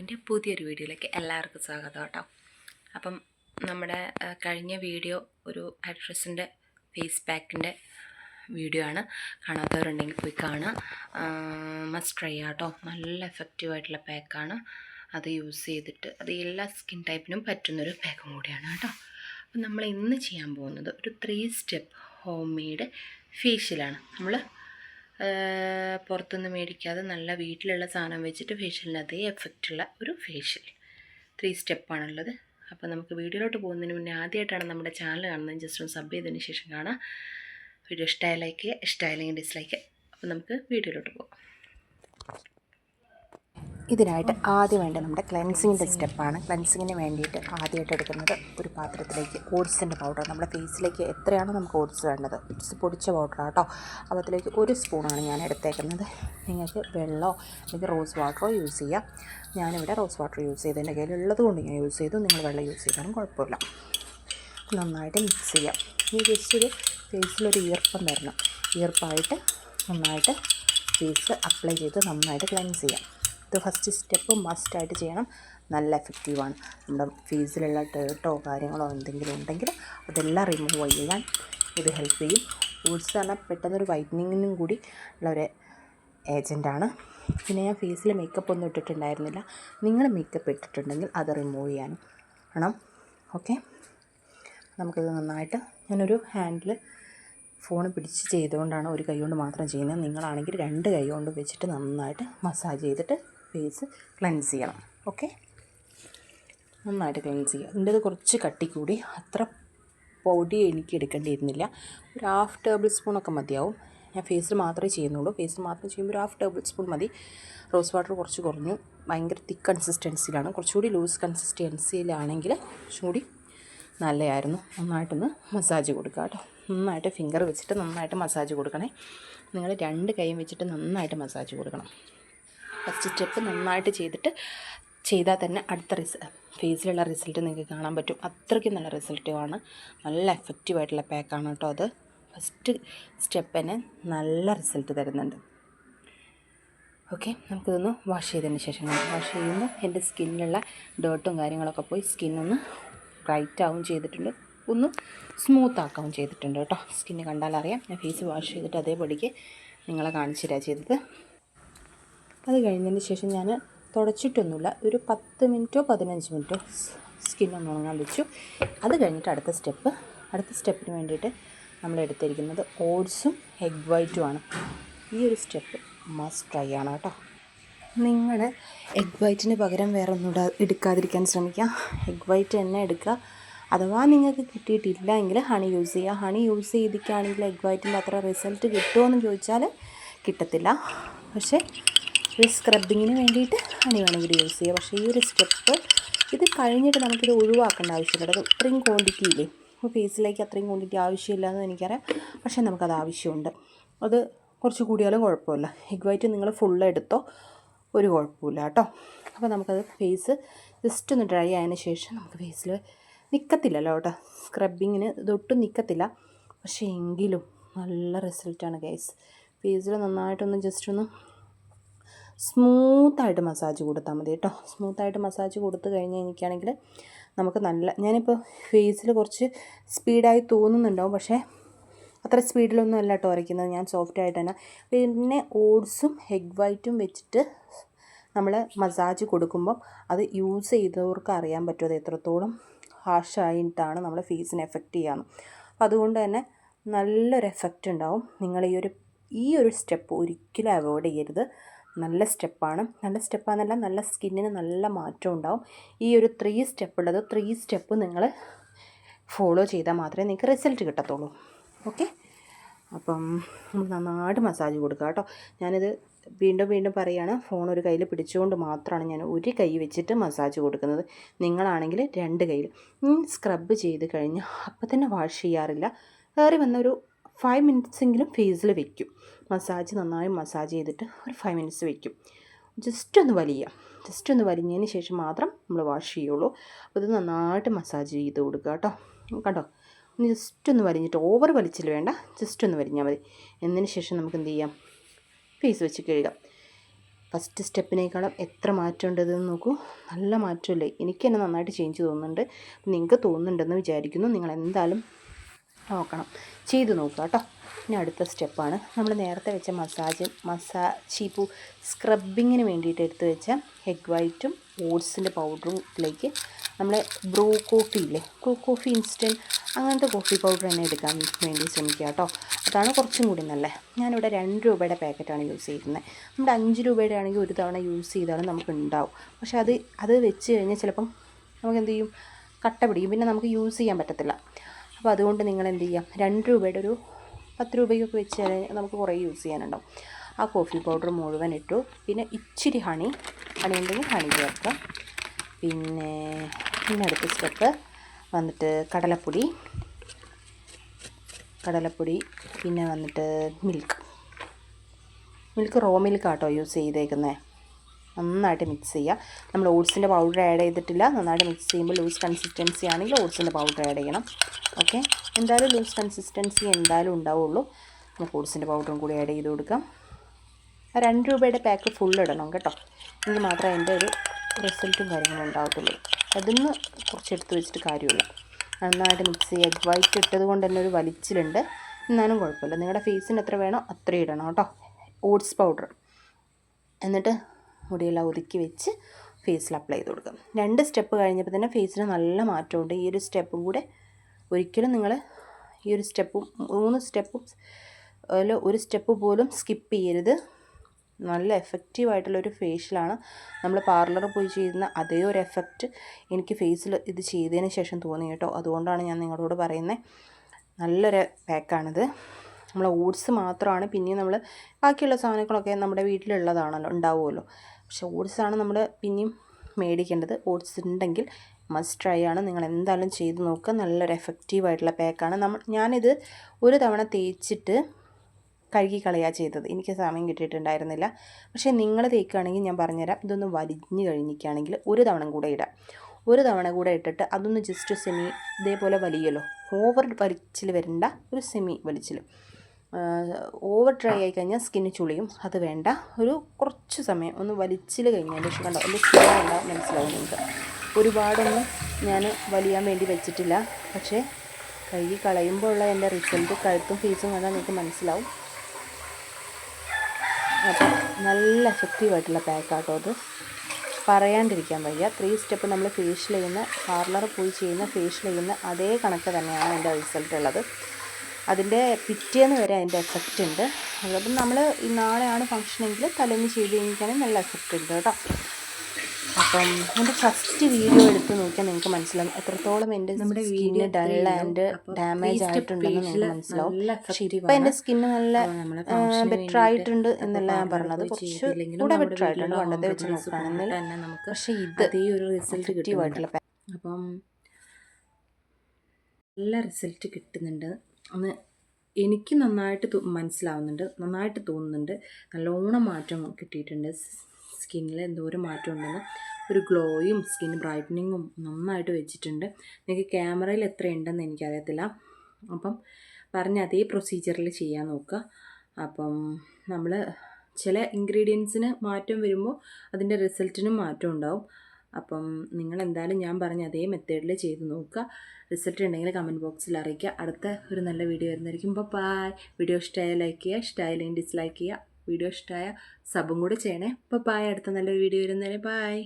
വ്ളോഗിന്റെ പുതിയൊരു വീഡിയോയിലേക്ക് എല്ലാവർക്കും സ്വാഗതം കേട്ടോ. അപ്പം നമ്മുടെ കഴിഞ്ഞ വീഡിയോ ഒരു ആക്ട്രസിന്റെ ഫേസ് പാക്കിന്റെ വീഡിയോ ആണ്. കാണാത്തവരുണ്ടെങ്കിൽ പോയി കാണാം മസ്റ്റ് ട്രൈ ആട്ടോ നല്ല എഫക്റ്റീവ് ആയിട്ടുള്ള പാക്കാണ് അത് യൂസ് ചെയ്തിട്ട് അത് എല്ലാ സ്കിൻ ടൈപ്പിനും പറ്റുന്നൊരു പാക്കും കൂടിയാണ് കേട്ടോ. അപ്പം നമ്മൾ ഇന്ന് ചെയ്യാൻ പോകുന്നത് ഒരു ത്രീ സ്റ്റെപ്പ് ഹോം മെയ്ഡ് ഫേഷ്യലാണ് നമ്മൾ പുറത്തുനിന്ന് മേടിക്കാതെ നല്ല വീട്ടിലുള്ള സാധനം വെച്ചിട്ട് ഫേഷ്യലിന് അതേ എഫക്റ്റുള്ള ഒരു ഫേഷ്യൽ ത്രീ സ്റ്റെപ്പാണുള്ളത് അപ്പോൾ നമുക്ക് വീഡിയോയിലോട്ട് പോകുന്നതിന് മുന്നേ ആദ്യമായിട്ടാണ് നമ്മുടെ ചാനൽ കാണുന്നത്. ജസ്റ്റ് ഒന്ന് സബ് ചെയ്തതിന് ശേഷം കാണാം. വീഡിയോ ഇഷ്ടമായ ലൈക്ക് ഇഷ്ടമായില്ലെങ്കിൽ ഡിസ്ലൈക്ക് അപ്പോൾ നമുക്ക് വീഡിയോയിലോട്ട് പോകാം. ഇതിനായിട്ട് ആദ്യം വേണ്ട നമ്മുടെ ക്ലെൻസിങ്ങിന്റെ സ്റ്റെപ്പാണ് ക്ലെൻസിങ്ങിന് വേണ്ടിയിട്ട് ആദ്യമായിട്ട് എടുക്കുന്നത് ഒരു പാത്രത്തിലേക്ക് ഓട്സിന്റെ പൗഡർ നമ്മുടെ ഫേസിലേക്ക് എത്രയാണോ നമുക്ക് ഓട്സ് വേണ്ടത്. ഓട്സ് പൊടിച്ച പൗഡർ കേട്ടോ അപ്പോൾ അതിലേക്ക് ഒരു സ്പൂണാണ് ഞാൻ എടുത്തേക്കുന്നത്. നിങ്ങൾക്ക് വെള്ളമോ അല്ലെങ്കിൽ റോസ് വാട്ടറോ യൂസ് ചെയ്യാം. ഞാനിവിടെ റോസ് വാട്ടർ യൂസ് ചെയ്ത് എന്റെ കയ്യിലുള്ളത് കൊണ്ട് ഞാൻ യൂസ് ചെയ്തു. നിങ്ങൾ വെള്ളം യൂസ് ചെയ്താലും കുഴപ്പമില്ല. നന്നായിട്ട് മിക്സ് ചെയ്യാം. ഈ ജസ്റ്റ് ഒരു ഫേസിലൊരു ഈർപ്പം തരണം ഈർപ്പായിട്ട് നന്നായിട്ട് ഫേസ് അപ്ലൈ ചെയ്ത് നന്നായിട്ട് ക്ലെൻസ് ചെയ്യാം. ഇത് ഫസ്റ്റ് സ്റ്റെപ്പ് മസ്റ്റായിട്ട് ചെയ്യണം. നല്ല എഫക്റ്റീവാണ് നമ്മുടെ ഫേസിലുള്ള ടേട്ടോ കാര്യങ്ങളോ എന്തെങ്കിലും ഉണ്ടെങ്കിൽ അതെല്ലാം റിമൂവ് ചെയ്യാൻ ഇത് ഹെൽപ്പ് ചെയ്യും. ഓട്സ് പറഞ്ഞാൽ പെട്ടെന്നൊരു വൈറ്റനിങ്ങിനും കൂടി ഉള്ള ഒരു ഏജന്റാണ് പിന്നെ ഞാൻ ഫേസിൽ മേക്കപ്പ് ഒന്നും ഇട്ടിട്ടുണ്ടായിരുന്നില്ല. നിങ്ങൾ മേക്കപ്പ് ഇട്ടിട്ടുണ്ടെങ്കിൽ അത് റിമൂവ് ചെയ്യാനും വേണം. ഓക്കെ നമുക്കിത് നന്നായിട്ട് ഞാനൊരു ഹാൻഡിൽ ഫോൺ പിടിച്ച് ചെയ്തുകൊണ്ടാണ് ഒരു കൈ കൊണ്ട് മാത്രം ചെയ്യുന്നത്. നിങ്ങളാണെങ്കിൽ രണ്ട് കൈ കൊണ്ട് വെച്ചിട്ട് നന്നായിട്ട് മസാജ് ചെയ്തിട്ട് ഫേസ് ക്ലെൻസ് ചെയ്യണം. ഓക്കെ? നന്നായിട്ട് ക്ലെൻസ് ചെയ്യുക. ഇതിന്റെത് കുറച്ച് കട്ടി കൂടി. അത്ര പൊടി എനിക്ക് എടുക്കേണ്ടിയിരുന്നില്ല. ഒരു ഹാഫ് ടേബിൾ സ്പൂണൊക്കെ മതിയാവും. ഞാൻ ഫേസിൽ മാത്രമേ ചെയ്യുന്നുള്ളൂ. ഫേസിൽ മാത്രം ചെയ്യുമ്പോൾ ഒരു ഹാഫ് ടേബിൾ സ്പൂൺ മതി. റോസ് വാട്ടർ കുറച്ച് കുറഞ്ഞു. ഭയങ്കര തിക്ക് കൺസിസ്റ്റൻസിയിലാണ്. കുറച്ചുകൂടി ലൂസ് കൺസിസ്റ്റൻസിയിലാണെങ്കിൽ കുറച്ചും കൂടി നല്ലതായിരുന്നു. നന്നായിട്ടൊന്ന് മസാജ് കൊടുക്കുക കേട്ടോ. നന്നായിട്ട് ഫിംഗർ വെച്ചിട്ട് നന്നായിട്ട് മസാജ് കൊടുക്കണേ. നിങ്ങൾ രണ്ട് കൈയും വെച്ചിട്ട് നന്നായിട്ട് മസാജ് കൊടുക്കണം. ഫസ്റ്റ് സ്റ്റെപ്പ് നന്നായിട്ട് ചെയ്തിട്ട് ചെയ്താൽ തന്നെ അടുത്ത റിസ ഫേസിലുള്ള റിസൾട്ട് നിങ്ങൾക്ക് കാണാൻ പറ്റും. അത്രയ്ക്കും നല്ല റിസൾട്ടുമാണ് നല്ല എഫക്റ്റീവായിട്ടുള്ള പാക്കാണ് കേട്ടോ അത്. ഫസ്റ്റ് സ്റ്റെപ്പിന് നല്ല റിസൾട്ട് തരുന്നുണ്ട്. ഓക്കെ നമുക്കിതൊന്ന് വാഷ് ചെയ്തതിന് ശേഷം വാഷ് ചെയ്യുമ്പോൾ എന്റെ സ്കിന്നിലുള്ള ഡേർട്ടും കാര്യങ്ങളൊക്കെ പോയി സ്കിന്നൊന്ന് ബ്രൈറ്റ് ആവും ചെയ്തിട്ടുണ്ട്. ഒന്ന് സ്മൂത്ത് ആക്കുകയും ചെയ്തിട്ടുണ്ട് കേട്ടോ. സ്കിന്ന് കണ്ടാലറിയാം ഞാൻ ഫേസ് വാഷ് ചെയ്തിട്ട് അതേപടിക്ക് നിങ്ങളെ കാണിച്ചു തരാ ചെയ്തത്. അത് കഴിഞ്ഞതിന് ശേഷം ഞാൻ തുടച്ചിട്ടൊന്നുമില്ല. ഒരു പത്ത് മിനിറ്റോ പതിനഞ്ച് മിനിറ്റോ സ്കിന്നൊന്ന് ഉണങ്ങാൻ വെച്ചു. അത് കഴിഞ്ഞിട്ട് അടുത്ത സ്റ്റെപ്പ്. അടുത്ത സ്റ്റെപ്പിന് വേണ്ടിയിട്ട് നമ്മൾ എടുത്തിരിക്കുന്നത് ഓട്സും എഗ് വൈറ്റുമാണ് ഈ ഒരു സ്റ്റെപ്പ് മസ്റ്റ് ട്രൈ ആണ് കേട്ടോ. നിങ്ങൾ എഗ് വൈറ്റിന് പകരം വേറെ ഒന്നും ഇടാ എടുക്കാതിരിക്കാൻ ശ്രമിക്കുക. എഗ് വൈറ്റ് തന്നെ എടുക്കുക. അഥവാ നിങ്ങൾക്ക് കിട്ടിയിട്ടില്ല എങ്കിൽ ഹണി യൂസ് ചെയ്യുക. ഹണി യൂസ് ചെയ്തിട്ടാണെങ്കിൽ എഗ് വൈറ്റിന്റെ അത്ര റിസൾട്ട് കിട്ടുമോ എന്ന് ചോദിച്ചാൽ കിട്ടത്തില്ല. പക്ഷേ ഒരു സ്ക്രബിങ്ങിന് വേണ്ടിയിട്ട് ഹണി വേണമെങ്കിൽ യൂസ് ചെയ്യുക പക്ഷേ ഈ ഒരു സ്റ്റെപ്പ് ഇത് കഴിഞ്ഞിട്ട് നമുക്കിത് ഒഴിവാക്കേണ്ട ആവശ്യമില്ല. അത് ഇത്രയും ക്വാണ്ടിറ്റി ഇല്ലേ? ഫേസിലേക്ക് അത്രയും ക്വാണ്ടിറ്റി ആവശ്യമില്ല എന്ന് എനിക്കറിയാം. പക്ഷേ നമുക്കത് ആവശ്യമുണ്ട്. അത് കുറച്ച് കൂടിയാലും കുഴപ്പമില്ല. എഗ് വൈറ്റ് നിങ്ങൾ ഫുള്ള് എടുത്തോ ഒരു കുഴപ്പമില്ല കേട്ടോ. അപ്പോൾ നമുക്കത് ഫേസ് ജസ്റ്റ് ഒന്ന് ഡ്രൈ ആയതിന് ശേഷം നമുക്ക് ഫേസിൽ നിൽക്കത്തില്ലല്ലോ കേട്ടോ. സ്ക്രബിങ്ങിന് ഇതൊട്ടും നിൽക്കത്തില്ല പക്ഷേ എങ്കിലും നല്ല റിസൾട്ടാണ് ഗൈസ് ഫേസിൽ നന്നായിട്ടൊന്ന് ജസ്റ്റ് ഒന്ന് സ്മൂത്തായിട്ട് മസാജ് കൊടുത്താൽ മതി കേട്ടോ. സ്മൂത്തായിട്ട് മസാജ് കൊടുത്തു കഴിഞ്ഞ് എനിക്കാണെങ്കിൽ നമുക്ക് നല്ല ഞാനിപ്പോൾ ഫേസിൽ കുറച്ച് സ്പീഡായി തോന്നുന്നുണ്ടാവും. പക്ഷേ അത്ര സ്പീഡിലൊന്നും അല്ല കേട്ടോ വരയ്ക്കുന്നത് ഞാൻ സോഫ്റ്റ് ആയിട്ട് തന്നെ. പിന്നെ ഓട്സും എഗ് വൈറ്റും വെച്ചിട്ട് നമ്മൾ മസാജ് കൊടുക്കുമ്പം അത് യൂസ് ചെയ്തവർക്ക് അറിയാൻ പറ്റും അത് എത്രത്തോളം ഹാഷായിട്ടാണ് നമ്മളെ ഫേസിനെ എഫക്റ്റ് ചെയ്യാമെന്ന് അപ്പോൾ അതുകൊണ്ട് തന്നെ നല്ലൊരു എഫക്റ്റ് ഉണ്ടാവും. നിങ്ങൾ ഈ ഒരു ഈ ഒരു സ്റ്റെപ്പ് ഒരിക്കലും അവോയ്ഡ് ചെയ്യരുത്. നല്ല സ്റ്റെപ്പാണ്. നല്ല സ്റ്റെപ്പാണെന്നല്ല നല്ല സ്കിന്നിന് നല്ല മാറ്റം ഉണ്ടാവും. ഈ ഒരു ത്രീ സ്റ്റെപ്പ് ഉള്ളത് ത്രീ സ്റ്റെപ്പ് നിങ്ങൾ ഫോളോ ചെയ്താൽ മാത്രമേ നിങ്ങൾക്ക് റിസൾട്ട് കിട്ടത്തുള്ളൂ. ഓക്കെ അപ്പം നന്നായിട്ട് മസാജ് കൊടുക്കുക കേട്ടോ. ഞാനിത് വീണ്ടും വീണ്ടും പറയുകയാണ് ഫോൺ ഒരു കയ്യിൽ പിടിച്ചുകൊണ്ട് മാത്രമാണ് ഞാൻ ഒരു കൈ വെച്ചിട്ട് മസാജ് കൊടുക്കുന്നത്. നിങ്ങളാണെങ്കിൽ രണ്ട് കയ്യിൽ സ്ക്രബ് ചെയ്ത് കഴിഞ്ഞ് അപ്പം തന്നെ വാഷ് ചെയ്യാറില്ല. കയറി വന്നൊരു ഫൈവ് മിനിറ്റ്സെങ്കിലും ഫേസിൽ വെക്കും. മസാജ് നന്നായി മസാജ് ചെയ്തിട്ട് ഒരു ഫൈവ് മിനിറ്റ്സ് വയ്ക്കും ജസ്റ്റ് ഒന്ന് വലിയ. ജസ്റ്റ് ഒന്ന് വലിഞ്ഞതിന് ശേഷം മാത്രം നമ്മൾ വാഷ് ചെയ്യുള്ളൂ. അപ്പോൾ ഇത് നന്നായിട്ട് മസാജ് ചെയ്ത് കൊടുക്കുക കേട്ടോ. കണ്ടോ? ഒന്ന് ജസ്റ്റ് ഒന്ന് വലിഞ്ഞിട്ട് ഓവർ വലിച്ചിൽ വേണ്ട. ജസ്റ്റ് ഒന്ന് വലിഞ്ഞാൽ മതി. എന്നതിന് ശേഷം നമുക്ക് എന്ത് ചെയ്യാം? ഫേസ് വെച്ച് കഴുകാം. ഫസ്റ്റ് സ്റ്റെപ്പിനേക്കാളും എത്ര മാറ്റം ഉണ്ടെന്ന് നോക്കൂ. നല്ല മാറ്റമല്ലേ എനിക്ക് തന്നെ നന്നായിട്ട് ചേഞ്ച് തോന്നുന്നുണ്ട്. നിങ്ങൾക്ക് തോന്നുന്നുണ്ടെന്ന് വിചാരിക്കുന്നു. നിങ്ങൾ എന്തായാലും നോക്കണം. ചെയ്ത് നോക്കുക കേട്ടോ. ഇനി അടുത്ത സ്റ്റെപ്പാണ്. നമ്മൾ നേരത്തെ വെച്ച മസാജ് മസാ ചീപ്പു സ്ക്രബിങ്ങിന് വേണ്ടിയിട്ട് എടുത്തു വെച്ച എഗ് വൈറ്റും ഓട്സിന്റെ പൗഡറും ഇതിലേക്ക് നമ്മൾ ബ്രൂ കോഫി ഇല്ലേ? ബ്രൂ കോഫി ഇൻസ്റ്റന്റ് അങ്ങനത്തെ കോഫി പൗഡർ തന്നെ എടുക്കാൻ വേണ്ടി ശ്രമിക്കുക കേട്ടോ. അതാണ് കുറച്ചും കൂടി നല്ലത്. ഞാനിവിടെ രണ്ട് രൂപയുടെ പാക്കറ്റാണ് യൂസ് ചെയ്യുന്നത്. നമ്മുടെ അഞ്ച് രൂപയുടെ ആണെങ്കിൽ ഒരു തവണ യൂസ് ചെയ്താലും നമുക്ക് ഉണ്ടാവും. പക്ഷെ അത് അത് വെച്ച് കഴിഞ്ഞാൽ ചിലപ്പം നമുക്ക് എന്ത് ചെയ്യും? കട്ട പിടിക്കും. പിന്നെ നമുക്ക് യൂസ് ചെയ്യാൻ പറ്റത്തില്ല. അപ്പോൾ അതുകൊണ്ട് നിങ്ങൾ എന്ത് ചെയ്യുക രണ്ട് രൂപയുടെ ഒരു പത്ത് രൂപയ്ക്കൊക്കെ വെച്ച് നമുക്ക് കുറേ യൂസ് ചെയ്യാനുണ്ടാവും. ആ കോഫി പൗഡർ മുഴുവൻ ഇട്ടു. പിന്നെ ഇച്ചിരി ഹണി ഹണി ഉണ്ടെങ്കിൽ ഹണി ചേർക്കാം. പിന്നെ പിന്നെ അടുത്ത സ്റ്റെപ്പ് വന്നിട്ട് കടലപ്പൊടി കടലപ്പൊടി പിന്നെ വന്നിട്ട് മിൽക്ക് മിൽക്ക് റോ മിൽക്ക് ആട്ടോ യൂസ് ചെയ്തേക്കുന്നത് നന്നായിട്ട് മിക്സ് ചെയ്യുക. നമ്മൾ ഓട്സിന്റെ പൗഡർ ആഡ് ചെയ്തിട്ടില്ല. നന്നായിട്ട് മിക്സ് ചെയ്യുമ്പോൾ ലൂസ് കൺസിസ്റ്റൻസി ആണെങ്കിൽ ഓട്സിന്റെ പൗഡർ ആഡ് ചെയ്യണം. ഓക്കെ എന്തായാലും ലൂസ് കൺസിസ്റ്റൻസി എന്തായാലും ഉണ്ടാവുള്ളൂ. നമുക്ക് ഓട്സിന്റെ പൗഡറും കൂടി ആഡ് ചെയ്ത് കൊടുക്കാം. രണ്ട് രൂപയുടെ പാക്ക് ഫുൾ ഇടണം കേട്ടോ. എങ്കിൽ മാത്രമേ അതിന്റെ ഒരു റിസൾട്ടും കാര്യങ്ങളും ഉണ്ടാവത്തുള്ളൂ അതിന്ന് കുറച്ച് എടുത്ത് വെച്ചിട്ട് കാര്യമില്ല. നന്നായിട്ട് മിക്സ് ചെയ്യുക. എഗ് വൈറ്റ് ഇട്ടത് കൊണ്ട് തന്നെ ഒരു വലിച്ചിലുണ്ട്. എന്നാലും കുഴപ്പമില്ല. നിങ്ങളുടെ ഫേസിന് എത്ര വേണോ അത്രയും ഇടണം കേട്ടോ. ഓട്സ് പൗഡർ എന്നിട്ട് മുടിയെല്ലാം ഒതുക്കി വെച്ച് ഫേസിൽ അപ്ലൈ ചെയ്ത് കൊടുക്കുക രണ്ട് സ്റ്റെപ്പ് കഴിഞ്ഞപ്പോൾ തന്നെ ഫേസിന് നല്ല മാറ്റമുണ്ട്. ഈ ഒരു സ്റ്റെപ്പും കൂടെ ഒരിക്കലും നിങ്ങൾ ഈ ഒരു സ്റ്റെപ്പും മൂന്ന് സ്റ്റെപ്പും അതിൽ ഒരു സ്റ്റെപ്പ് പോലും സ്കിപ്പ് ചെയ്യരുത്. നല്ല എഫക്റ്റീവായിട്ടുള്ളൊരു ഫേഷ്യലാണ് നമ്മൾ പാർലറിൽ പോയി ചെയ്യുന്ന അതേ ഒരു എഫക്റ്റ് എനിക്ക് ഫേസിൽ ഇത് ചെയ്തതിന് ശേഷം തോന്നി കേട്ടോ. അതുകൊണ്ടാണ് ഞാൻ നിങ്ങളോട് പറയുന്നത് നല്ലൊരു പാക്കാണിത് നമ്മൾ ഓട്സ് മാത്രമാണ് പിന്നെയും നമ്മൾ ബാക്കിയുള്ള സാധനങ്ങളൊക്കെ നമ്മുടെ വീട്ടിലുള്ളതാണല്ലോ ഉണ്ടാവുമല്ലോ. പക്ഷെ ഓട്സാണ് നമ്മൾ പിന്നെയും മേടിക്കേണ്ടത്. ഓട്സ് ഉണ്ടെങ്കിൽ മസ്റ്റ് ട്രൈ ആണ്. നിങ്ങൾ എന്തായാലും ചെയ്ത് നോക്കുക. നല്ലൊരു എഫക്റ്റീവ് ആയിട്ടുള്ള പാക്കാണ് നമ്മൾ ഞാനിത് ഒരു തവണ തേച്ചിട്ട് കഴുകി കളയുക ചെയ്തത്. എനിക്ക് സമയം കിട്ടിയിട്ടുണ്ടായിരുന്നില്ല. പക്ഷേ നിങ്ങൾ തേക്കുകയാണെങ്കിൽ ഞാൻ പറഞ്ഞുതരാം. ഇതൊന്ന് വലിഞ്ഞ് കഴിഞ്ഞിരിക്കുകയാണെങ്കിൽ ഒരു തവണ കൂടെ ഇടാം. ഒരു തവണ കൂടെ ഇട്ടിട്ട് അതൊന്ന് ജസ്റ്റ് സെമി ഇതേപോലെ വലിയല്ലോ ഓവർ വലിച്ചിൽ വരണ്ട ഒരു സെമി വലിച്ചിൽ ഓവർ ഡ്രൈ ആയി കഴിഞ്ഞാൽ സ്കിന്ന് ചുളിയും. അത് വേണ്ട. ഒരു കുറച്ച് സമയം ഒന്ന് വലിച്ചിൽ കഴിഞ്ഞാൽ കണ്ടോ എന്റെ സ്കിൻ കണ്ടാൽ മനസ്സിലാവും നിങ്ങൾക്ക് ഒരുപാടൊന്നും ഞാൻ വലിയാൻ വേണ്ടി വെച്ചിട്ടില്ല. പക്ഷേ കഴുകി കളയുമ്പോൾ ഉള്ള എന്റെ റിസൾട്ട് കഴുത്തും ഫേസും കണ്ടാൽ നിങ്ങൾക്ക് മനസ്സിലാവും. അപ്പം നല്ല എഫക്റ്റീവായിട്ടുള്ള പാക്കാട്ടോ അത്. പറയാണ്ടിരിക്കാൻ വയ്യ. ത്രീ സ്റ്റെപ്പ് നമ്മൾ ഫേഷ്യൽ ചെയ്യുന്ന പാർലർ പോയി ചെയ്യുന്ന ഫേഷ്യൽ ചെയ്യുന്ന അതേ കണക്ക് തന്നെയാണ് എന്റെ റിസൾട്ട് ഉള്ളത്. അതിന്റെ പിറ്റേന്ന് വരെ അതിന്റെ എഫക്റ്റ് ഉണ്ട്. അതപ്പം നമ്മൾ നാളെയാണ് ഫംഗ്ഷനെങ്കിൽ തലേന്ന് ചെയ്ത് കഴിഞ്ഞിട്ടാണെങ്കിൽ നല്ല എഫക്റ്റ് ഉണ്ട് കേട്ടോ. അപ്പം എന്റെ ഫസ്റ്റ് വീഡിയോ എടുത്ത് നോക്കിയാൽ നിങ്ങൾക്ക് മനസ്സിലാവും. എത്രത്തോളം എന്റെ നമ്മുടെ വീടിന് ഡൽ ഡൾ ആൻഡ് ഡാമേജ് ആയിട്ടുണ്ടെന്ന് നിങ്ങൾക്ക് മനസ്സിലാവും. പക്ഷേ ഇപ്പം എന്റെ. സ്കിന്ന് നല്ല ബെറ്റർ ആയിട്ടുണ്ട് എന്നല്ല ഞാൻ പറഞ്ഞത്. കുറച്ച് കൂടെ ബെറ്റർ ആയിട്ടുണ്ട്. പണ്ടത്തെ വെച്ച് നോക്കുകയാണെങ്കിൽ പക്ഷേ ഇത് ഈ ഒരു റിസൾട്ട് കിട്ടി അപ്പം നല്ല റിസൾട്ട് കിട്ടുന്നുണ്ട്. ഒന്ന് എനിക്ക് നന്നായിട്ട് മനസ്സിലാവുന്നുണ്ട് നന്നായിട്ട് തോന്നുന്നുണ്ട്. നല്ലോണം മാറ്റം കിട്ടിയിട്ടുണ്ട്. സ്കിന്നിൽ എന്തോരം മാറ്റം ഉണ്ടെന്ന്. ഒരു ഗ്ലോയും സ്കിൻ ബ്രൈറ്റനിങ്ങും നന്നായിട്ട് വെച്ചിട്ടുണ്ട്. നിങ്ങൾക്ക് ക്യാമറയിൽ എത്ര ഉണ്ടെന്ന് എനിക്കറിയത്തില്ല. അപ്പം പറഞ്ഞ അതേ പ്രൊസീജിയറിൽ ചെയ്യാൻ നോക്കുക. അപ്പം നമ്മൾ ചില ഇൻഗ്രീഡിയൻസിന് മാറ്റം വരുമ്പോൾ അതിന്റെ റിസൾട്ടിനും മാറ്റം ഉണ്ടാവും. അപ്പം നിങ്ങൾ എന്തായാലും ഞാൻ പറഞ്ഞ അതേ മെത്തേഡിൽ ചെയ്ത് നോക്കുക. റിസൾട്ട് ഉണ്ടെങ്കിൽ കമന്റ് ബോക്സിൽ അറിയിക്കുക. അടുത്ത ഒരു നല്ല വീഡിയോ വരുന്നതായിരിക്കും. അപ്പോൾ ബായ് വീഡിയോ ഇഷ്ടമായ ലൈക്ക് ചെയ്യുക ഇഷ്ടമായില്ലെങ്കിൽ ഡിസ്ലൈക്ക് ചെയ്യുക. വീഡിയോ ഇഷ്ടമായ സബും കൂടെ ചെയ്യണേ. അപ്പോൾ ബായ് അടുത്ത നല്ലൊരു വീഡിയോ വരുന്നവരെ ബായ്